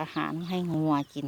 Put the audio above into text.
อาหารให้งัวกิน